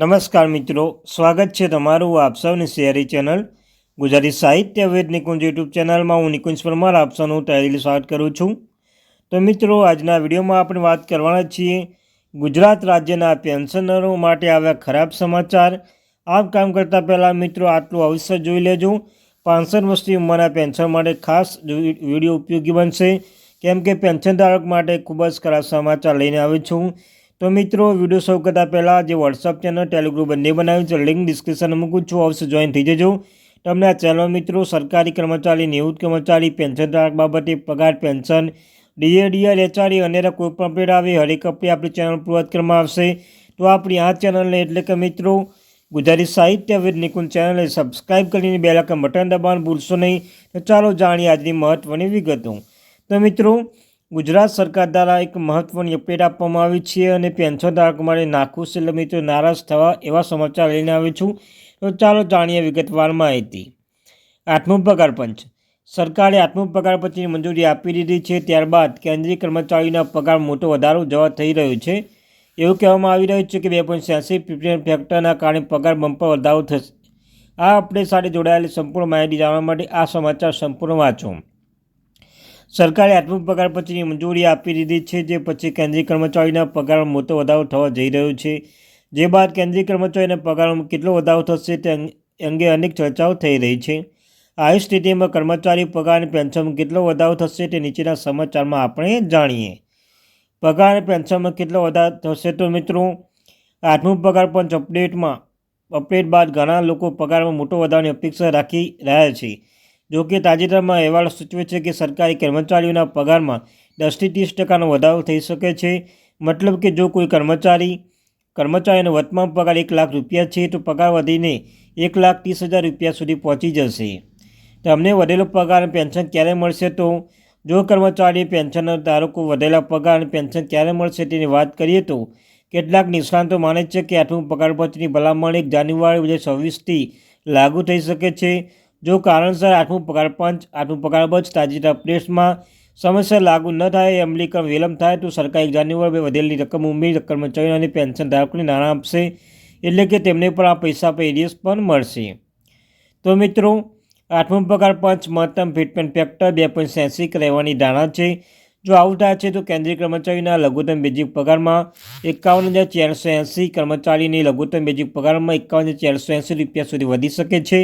નમસ્કાર મિત્રો, સ્વાગત છે તમારું આપ સૌની શેરી ચેનલ ગુજરાતી સાહિત્ય વેદ નિકુંજ યુટ્યુબ ચેનલમાં. હું નિકુંજ પરમાર, આપ સૌનું તહેલી સ્વાગત કરું છું. તો મિત્રો, આજના વિડીયોમાં આપણે વાત કરવાના છીએ ગુજરાત રાજ્યના પેન્શનરો માટે આવ્યા ખરાબ સમાચાર. આમ કામ કરતાં પહેલાં મિત્રો, આટલું અવશ્ય જોઈ લેજો. પાંસઠ વર્ષની ઉંમરના પેન્શન માટે ખાસ વીડિયો ઉપયોગી બનશે. કેમ કે પેન્શન ધારક માટે ખૂબ જ ખરાબ સમાચાર લઈને આવ્યો છું. તો મિત્રો વીડિયો શરૂ કરતાં પહેલાં જે વોટ્સઅપ ચેનલ ટેલિગ્રુપ બંને બનાવ્યું છે લિંક ડિસ્ક્રિપ્શનમાં મૂકું છું અવશ્ય જોઈન થઈ જજો. તમને આ ચેનલ મિત્રો, સરકારી કર્મચારી, નિવૃત્ત કર્મચારી પેન્શન ધારક બાબતે પગાર પેન્શન ડીએ ડીઆર એચઆરઈ અને કોઈ પણ અપડેટ આવે, હરેક અપડેટ આપણી ચેનલ પૂર્વત કરવામાં આવશે. તો આપણી આ ચેનલને એટલે કે મિત્રો, ગુજરાતી સાહિત્ય વિદ નિકુંજ ચેનલને સબસ્ક્રાઈબ કરીને બે લાખ બટન દબાણ ભૂલશો નહીં. તો ચાલો જાણીએ આજની મહત્ત્વની વિગતો. તો મિત્રો ગુજરાત સરકાર દ્વારા એક મહત્ત્વની અપડેટ આપવામાં આવી છે અને પેન્શન ધારકો માટે નાખુશ એટલે મિત્રો નારાજ થવા એવા સમાચાર લઈને આવ્યો છું. તો ચાલો જાણીએ વિગતવાર માહિતી. આઠમો પગાર પંચ. સરકારે આઠમો પગાર પંચની મંજૂરી આપી દીધી છે. ત્યારબાદ કેન્દ્રીય કર્મચારીના પગાર મોટો વધારો જવા થઈ રહ્યો છે. એવું કહેવામાં આવી રહ્યું છે કે બે પોઈન્ટ છ્યાસી પીપીએમ ફેક્ટરના કારણે પગાર બમ્પર વધારો થશે. આ અપડેટ સાથે જોડાયેલી સંપૂર્ણ માહિતી જાણવા માટે આ સમાચાર સંપૂર્ણ વાંચો. સરકારે આઠમું પગાર પછીની મંજૂરી આપી દીધી છે, જે પછી કેન્દ્રીય કર્મચારીના પગારમાં મોટો વધારો થવા જઈ રહ્યો છે. જે બાદ કેન્દ્રીય કર્મચારીના પગારમાં કેટલો વધારો થશે તે અંગે અનેક ચર્ચાઓ થઈ રહી છે. આવી સ્થિતિમાં કર્મચારી પગાર અને પેન્શનમાં કેટલો વધારો થશે તે નીચેના સમાચારમાં આપણે જાણીએ. પગાર અને પેન્શનમાં કેટલો વધારો થશે તો મિત્રો આઠમું પગાર પંચ અપડેટમાં, અપડેટ બાદ ઘણા લોકો પગારમાં મોટો વધારાની અપેક્ષા રાખી રહ્યા છે. જો કે તાજેતરમાં અહેવાલ સૂચવે છે કે સરકારી કર્મચારીઓના પગારમાં દસથી ત્રીસ ટકાનો વધારો થઈ શકે છે. મતલબ કે જો કોઈ કર્મચારી કર્મચારીનો વર્તમાન પગાર એક લાખ રૂપિયા છે, તો પગાર વધીને એક લાખ ત્રીસ હજાર રૂપિયા સુધી પહોંચી જશે. તમને વધેલો પગાર અને પેન્શન ક્યારે મળશે? તો જો કર્મચારી, પેન્શન ધારકો વધેલા પગાર અને પેન્શન ક્યારે મળશે તેની વાત કરીએ તો કેટલાક નિષ્ણાંતો માને છે કે આઠમું પગાર પંચની ભલામણ એક જાન્યુઆરી બે હજાર છવ્વીસથી લાગુ થઈ શકે છે. જો કારણસર આઠમું પગાર પંચ, આઠમું પગાર પંચ તાજેતર અપડેટ્સમાં સમયસર લાગુ ન થાય અમલીકરણ વિલંબ થાય, તો સરકાર એક જાન્યુઆરી વધેલી રકમ ઉમેરી કર્મચારીઓ અને પેન્શન ધારકોને નાણાં આપશે, એટલે કે તેમને પણ આ પૈસા પર એરિયસ પણ મળશે. તો મિત્રો, આઠમું પગાર પંચ, મહત્તમ ફિટમેન્ટ ફેક્ટર બે પોઈન્ટ એંસી રહેવાની ધારણા છે. જો આવું થાય છે, તો કેન્દ્રીય કર્મચારીના લઘુત્તમ બેઝિક પગારમાં એકાવન હજાર ચારસો એંસી કર્મચારીની લઘુત્તમ બેઝિક પગારમાં એકાવન હજાર ચારસો એંસી રૂપિયા સુધી વધી શકે છે.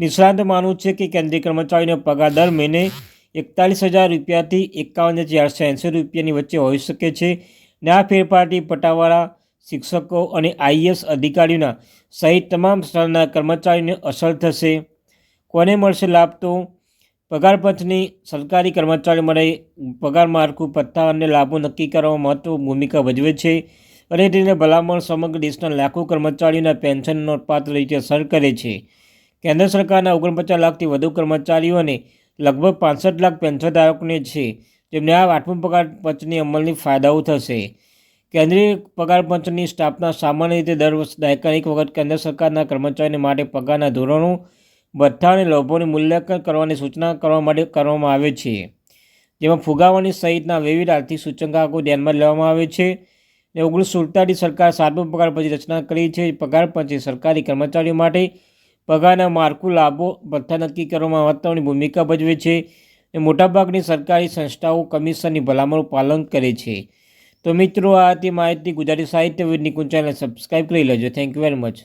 નિષ્ણાંત માનવું છે કે કેન્દ્રીય કર્મચારીનો પગાર દર મહિને એકતાલીસ હજાર રૂપિયાથી એકાવન હજાર ચારસો રૂપિયાની વચ્ચે હોઈ શકે છે. ને આ ફેરફારથી પટાવાળા શિક્ષકો અને આઈએસ અધિકારીઓના સહિત તમામ સ્તરના કર્મચારીને અસર થશે. કોને મળશે લાભ તો પગાર પંચની સરકારી કર્મચારીઓ માટે પગાર માળખું પત્તા અને લાભો નક્કી કરવામાં મહત્વ ભૂમિકા ભજવે છે. અને તેને ભલામણ સમગ્ર દેશના લાખો કર્મચારીઓના પેન્શન નોંધપાત્ર રીતે અસર કરે છે. કેન્દ્ર સરકારના ઓગણપચાસ લાખથી વધુ કર્મચારીઓને લગભગ પાંસઠ લાખ પેન્શનધારકોને છે. જેમને આ આઠમું પગાર પંચની અમલની ફાયદાઓ થશે. કેન્દ્રીય પગાર પંચની સ્થાપના સામાન્ય રીતે દર વર્ષ દાયકા એક વખત કેન્દ્ર સરકારના કર્મચારીને માટે પગારના ધોરણો, ભથ્થા અને લોભોનું મૂલ્યાંકન કરવાની સૂચના કરવા માટે કરવામાં આવે છે. જેમાં ફુગાવાની સહિતના વિવિધ આર્થિક સૂચકાંકો ધ્યાનમાં લેવામાં આવે છે ને ઓગણીસો સુડતાલીસ સરકાર સાતમો પગાર પછી રચના કરી છે. પગાર પંચે સરકારી કર્મચારીઓ માટે પગારના માળખું લાભો ભથ્થા નક્કી કરવામાં મહત્વની ભૂમિકા ભજવે છે અને મોટાભાગની સરકારી સંસ્થાઓ કમિશનની ભલામણનું પાલન કરે છે. તો મિત્રો, આ હતી માહિતી ગુજરાતી સાહિત્ય વિદની ચેનલ. સબસ્ક્રાઈબ કરી લેજો. Thank you very much